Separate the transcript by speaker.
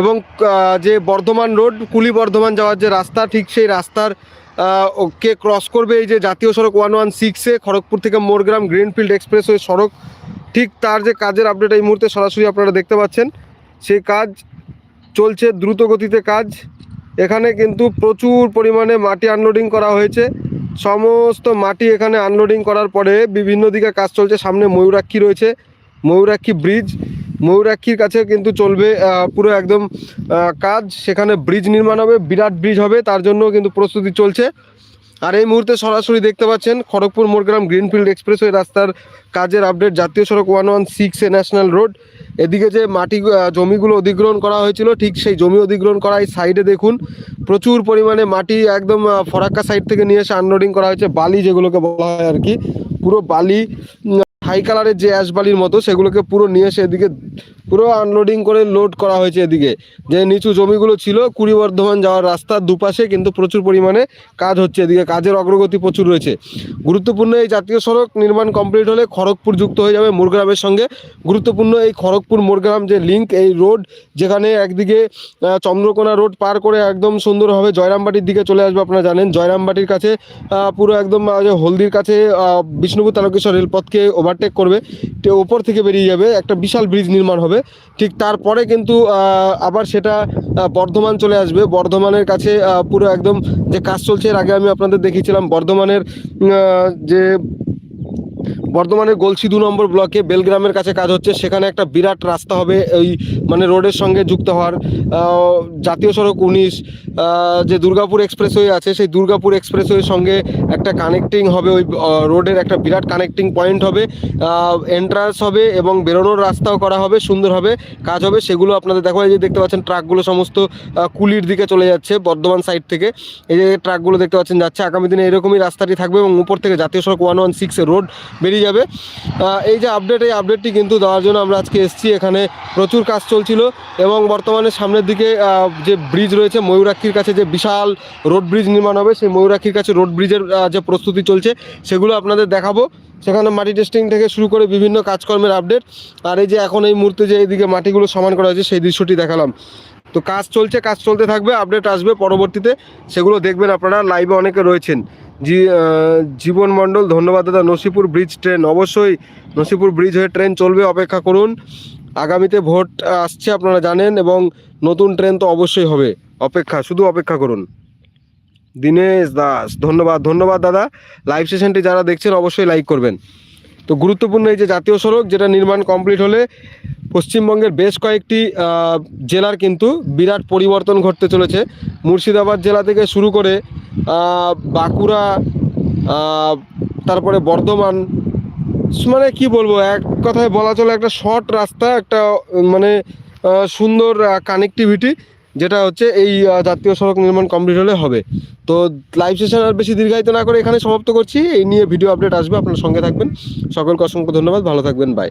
Speaker 1: এবং যে বর্ধমান রোড, কুলি বর্ধমান যাওয়ার যে রাস্তা, ঠিক সেই রাস্তার ওকে ক্রস করবে এই যে জাতীয় সড়ক ওয়ান ওয়ান সিক্সে খড়গপুর থেকে মোরগ্রাম গ্রিনফিল্ড এক্সপ্রেস ওই সড়ক। ঠিক তার যে কাজের আপডেট এই মুহূর্তে সরাসরি আপনারা দেখতে পাচ্ছেন। সেই কাজ চলছে, দ্রুত গতিতে কাজ। এখানে কিন্তু প্রচুর পরিমাণে মাটি আনলোডিং করা হয়েছে। সমস্ত মাটি এখানে আনলোডিং করার পরে বিভিন্ন দিকে কাজ চলছে। সামনে ময়ূরাক্ষী রয়েছে, ময়ূরাক্ষী ব্রিজ ময়ূরাক্ষীর কাছে কিন্তু চলবে পুরো একদম কাজ। সেখানে ব্রিজ নির্মাণ হবে, বিরাট ব্রিজ হবে, তার জন্য কিন্তু প্রস্তুতি চলছে। আর এই মুহূর্তে সরাসরি দেখতে পাচ্ছেন খড়গপুর মোরগ্রাম গ্রিনফিল্ড এক্সপ্রেসওয়ে রাস্তার কাজের আপডেট জাতীয় সড়ক ওয়ান ওয়ান সিক্সে ন্যাশনাল রোড এদিকে যে মাটি জমিগুলো অধিগ্রহণ করা হয়েছিল, ঠিক সেই জমি অধিগ্রহণ করা এই সাইডে দেখুন, প্রচুর পরিমাণে মাটি একদম ফরাক্কা সাইড থেকে নিয়ে এসে আনলোডিং করা হয়েছে, বালি যেগুলোকে বলা হয় আর কি। পুরো বালি হাই কালারের যে অ্যাশ বালির মতো সেগুলোকে পুরো নিয়ে এসে এদিকে পুরো আনলোডিং করে লোড করা হয়েছে এদিকে। যে নিচু জমিগুলো ছিল কুড়ি বর্ধমান যাওয়ার রাস্তার দুপাশে কিন্তু প্রচুর পরিমাণে কাজ হচ্ছে এদিকে। কাজের অগ্রগতি প্রচুর রয়েছে। গুরুত্বপূর্ণ এই জাতীয় সড়ক নির্মাণ কমপ্লিট হলে খড়গপুর যুক্ত হয়ে যাবে মোরগ্রামের সঙ্গে। গুরুত্বপূর্ণ এই খড়গপুর মোরগ্রাম যে লিঙ্ক এই রোড যেখানে একদিকে চন্দ্রকোনা রোড পার করে একদম সুন্দরভাবে জয়রামবাটির দিকে চলে আসবে আপনারা জানেন। জয়রামবাটির কাছে পুরো একদম হলদির কাছে বিষ্ণুপুর তালকেশ্বর রেলপথকে ওভারটেক করবে। ওপর থেকে বেরিয়ে যাবে। একটা বিশাল ব্রিজ নির্মাণ হবে। ঠিক তারপরে কিন্তু আবার সেটা বর্ধমান চলে আসবে। বর্ধমানের কাছে পুরো একদম যে কাজ চলছে, এর আগে আমি আপনাদের দেখিয়েছিলাম, বর্ধমানের যে বর্ধমানের গলসি দু নম্বর ব্লকে বেলগ্রামের কাছে কাজ হচ্ছে। সেখানে একটা বিরাট রাস্তা হবে ওই মানে রোডের সঙ্গে যুক্ত হওয়ার। জাতীয় সড়ক উনিশ যে দুর্গাপুর এক্সপ্রেসওয়ে আছে, সেই দুর্গাপুর এক্সপ্রেসওয়ের সঙ্গে একটা কানেক্টিং হবে, ওই রোডের একটা বিরাট কানেক্টিং পয়েন্ট হবে। এন্ট্রান্স হবে এবং বেরোনোর রাস্তাও করা হবে, সুন্দর হবে, কাজ হবে। সেগুলো আপনাদের দেখো, এই যে দেখতে পাচ্ছেন, ট্রাকগুলো সমস্ত কুলির দিকে চলে যাচ্ছে বর্ধমান সাইড থেকে। এই যে ট্রাকগুলো দেখতে পাচ্ছেন, যাচ্ছে। আগামী দিনে এরকমই রাস্তাটি থাকবে এবং উপর থেকে জাতীয় সড়ক ওয়ান ওয়ান সিক্স রোড বেরিয়ে যাবে। এই যে আপডেট এই আপডেটটি কিন্তু দেওয়ার জন্য আমরা আজকে এসেছি। এখানে প্রচুর কাজ চলছিল এবং বর্তমানে সামনের দিকে যে ব্রিজ রয়েছে, ময়ূরাক্ষীর কাছে যে বিশাল রোড ব্রিজ নির্মাণ হবে, সেই ময়ূরাক্ষীর কাছে রোড ব্রিজের যে প্রস্তুতি চলছে, সেগুলো আপনাদের দেখাবো। সেখানে মাটি টেস্টিং থেকে শুরু করে বিভিন্ন কাজকর্মের আপডেট আর এই যে এখন এই মুহূর্তে যে এইদিকে মাটিগুলো সমান করা হয়েছে, সেই দৃশ্যটি দেখালাম। তো কাজ চলছে, কাজ চলতে থাকবে আপডেট আসবে পরবর্তীতে, সেগুলো দেখবেন আপনারা লাইভে অনেকে রয়েছেন। জীবন মণ্ডল, ধন্যবাদ দাদা। নসিপুর ব্রিজ ট্রেন, অবশ্যই নসিপুর ব্রিজ হয়ে ট্রেন চলবে, অপেক্ষা করুন। আগামীতে ভোট আসছে, আপনারা জানেন, এবং নতুন ট্রেন তো অবশ্যই হবে। অপেক্ষা, শুধু অপেক্ষা করুন। দীনেশ দাস, ধন্যবাদ ধন্যবাদ দাদা। লাইভ সেশনটি যারা দেখছেন, অবশ্যই লাইক করবেন। তো গুরুত্বপূর্ণ এই যে জাতীয় সড়ক, যেটা নির্মাণ কমপ্লিট হলে পশ্চিমবঙ্গের বেশ কয়েকটি জেলার কিন্তু বিরাট পরিবর্তন ঘটতে চলেছে। মুর্শিদাবাদ জেলা থেকে শুরু করে বাঁকুড়া তারপরে বর্ধমান মানে কি বলব, এক কথায় বলা চলে একটা শর্ট রাস্তা, একটা মানে সুন্দর কানেক্টিভিটি যেটা হচ্ছে এই জাতীয় সড়ক নির্মাণ কমপ্লিট হলে হবে। তো লাইভ সেশন আর বেশি দীর্ঘায়িত না করে এখানে সমাপ্ত করছি। এই নিয়ে ভিডিও আপডেট আসবে, আপনার সঙ্গে থাকবেন। সকলকে অসংখ্য ধন্যবাদ। ভালো থাকবেন। বাই